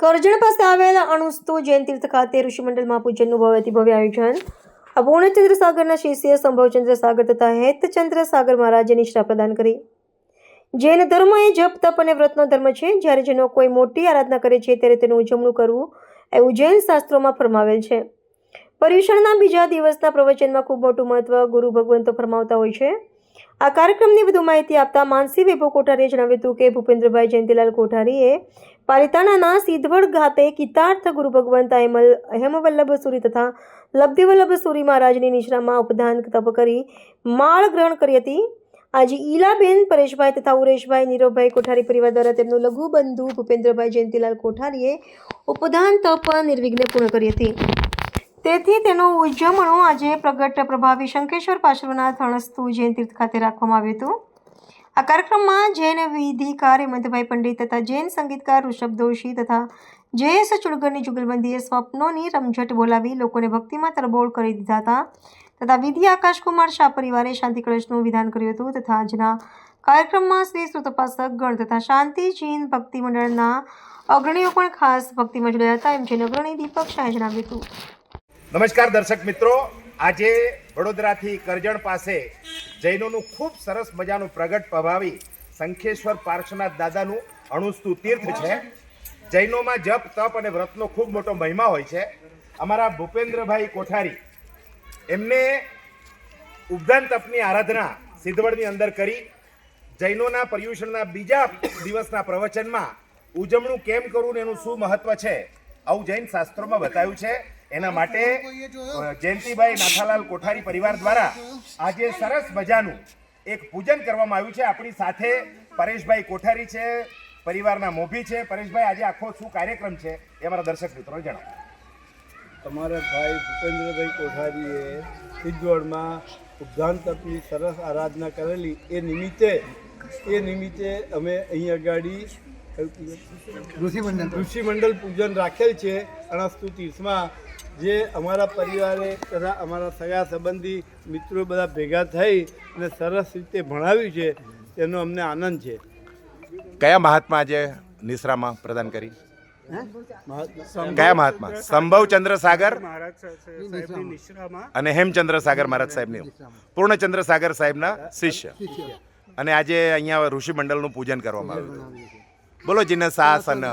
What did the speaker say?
કરજણ પાસે આવેલા અણુસ્તુ જૈન તીર્થ ખાતે ઋષિમંડળમાં પૂજનનું ભવ્યથી ભવ્ય આયોજન. આ પૂર્ણચંદ્ર સાગરના શિષ્ય સંભવચંદ્ર સાગર તથા હેતચંદ્ર સાગર મહારાજે નિષ્ઠા પ્રદાન કરી. જૈન ધર્મ એ જપ, તપ અને વ્રતનો ધર્મ છે. જ્યારે જેનો કોઈ મોટી આરાધના કરે છે, ત્યારે તેનું ઉજવણું કરવું એવું જૈન શાસ્ત્રોમાં ફરમાવેલ છે. પર્યુષણના બીજા દિવસના પ્રવચનમાં ખૂબ મોટું મહત્વ ગુરુ ભગવંતો ફરમાવતા હોય છે. આ કાર્યક્રમની વધુ માહિતી આપતા માનસી વૈભવ કોઠારીએ જણાવ્યું હતું કે ભૂપેન્દ્રભાઈ જયંતિલાલ કોઠારીએ પાલિતાણાના સિદ્ધવડ ખાતે કિતાર્થ ગુરુ ભગવંત અહેમલ હેમવલ્લભ સુરી તથા લબ્ધિવલ્લભ સુરી મહારાજની નિશ્રામાં ઉપદાન તપ કરી માળ ગ્રહણ કરી હતી. આજે ઈલાબેન પરેશભાઈ તથા ઉરેશભાઈ નીરવભાઈ કોઠારી પરિવાર દ્વારા તેમનું લઘુ બંધુ ભૂપેન્દ્રભાઈ જયંતિલાલ કોઠારીએ ઉપદાન તપ નિર્વિઘ્ને પૂર્ણ કરી હતી. તેથી તેનું ઉજવણું આજે પ્રગટ પ્રભાવી શંકેશ્વર પાર્શ્વના થણસ્તુ જૈન તીર્થ ખાતે રાખવામાં આવ્યું હતું. આ કાર્યક્રમમાં જૈન વિધિકાર હેમંતભાઈ પંડિત તથા જૈન સંગીતકાર ઋષભ દોશી તથા જયેશ ચુડગરની જુગલબંધીએ સ્વપ્નોની રમઝટ બોલાવી લોકોને ભક્તિમાં તરબોળ કરી દીધા હતા તથા વિધિ આકાશકુમાર શાહ પરિવારે શાંતિ કળશનું વિધાન કર્યું હતું તથા આજના કાર્યક્રમમાં શ્રી સુતપાસક ગણ તથા શાંતિ જૈન ભક્તિ મંડળના અગ્રણીઓ પણ ખાસ ભક્તિમાં જોડાયા હતા. એમ જૈન અગ્રણી દીપક શાહે જણાવ્યું હતું. નમસ્કાર દર્શક મિત્રો. આજે વડોદરાથી કરજણ પાસે જૈનોનું ખૂબ સરસ મજાનું પ્રગટ પ્રભાવી શંખેશ્વર પાર્શ્વનાથ દાદાનું અણુસ્તુ તીર્થ છે. જૈનોમાં જપ, તપ અને વ્રતનો ખૂબ મોટો મહિમા હોય છે. અમારા ભૂપેન્દ્રભાઈ કોઠારી એમને ઉપદાન તપની આરાધના સિદ્ધવડની અંદર કરી જૈનોના પર્યુષણના બીજા દિવસના પ્રવચનમાં ઉજવણું કેમ કરવું ને એનું શું મહત્વ છે, આવું જૈન શાસ્ત્રોમાં બતાવ્યું છે. એના માટે જયંતિભાઈ નાથાલાલ કોઠારી પરિવાર દ્વારા આજે સરસ મજાનું એક પૂજન કરવામાં આવ્યું છે. આપણી સાથે પરેશભાઈ કોઠારી છે, પરિવારના મોભી છે. પરેશભાઈ, આજે આખો શું કાર્યક્રમ છે એ અમારા દર્શક મિત્રો જણાવો. તમારા ભાઈ ભૂપેન્દ્રભાઈ કોઠારીએ સિદ્ધવડમાં ઉપધાન તપની સરસ આરાધના કરેલી. એ નિમિત્તે એ નિમિત્તે અમે અહીં અગાડી ઋષિમંડળ ઋષિમંડળ પૂજન રાખેલ છે અણસ્તુ તીર્થમાં જે અમારા પરિવારે તથા અમારા સગા સંબંધી મિત્રો બધા ભેગા થઈ અને સરસ રીતે ભણાવ્યું છે તેનો અમને આનંદ છે. કયા મહાત્મા આજે નિશ્રામાં પ્રદાન કરી? કયા મહાત્મા? સંભવચંદ્ર સાગર મહારાજ સાહેબની નિશ્રામાં અને હેમચંદ્ર સાગર મહારાજ સાહેબની. પૂર્ણચંદ્ર સાગર સાહેબના શિષ્ય. અને આજે અહીંયા ઋષિ મંડળનું પૂજન કરવામાં આવ્યું બોલો જીને શાસન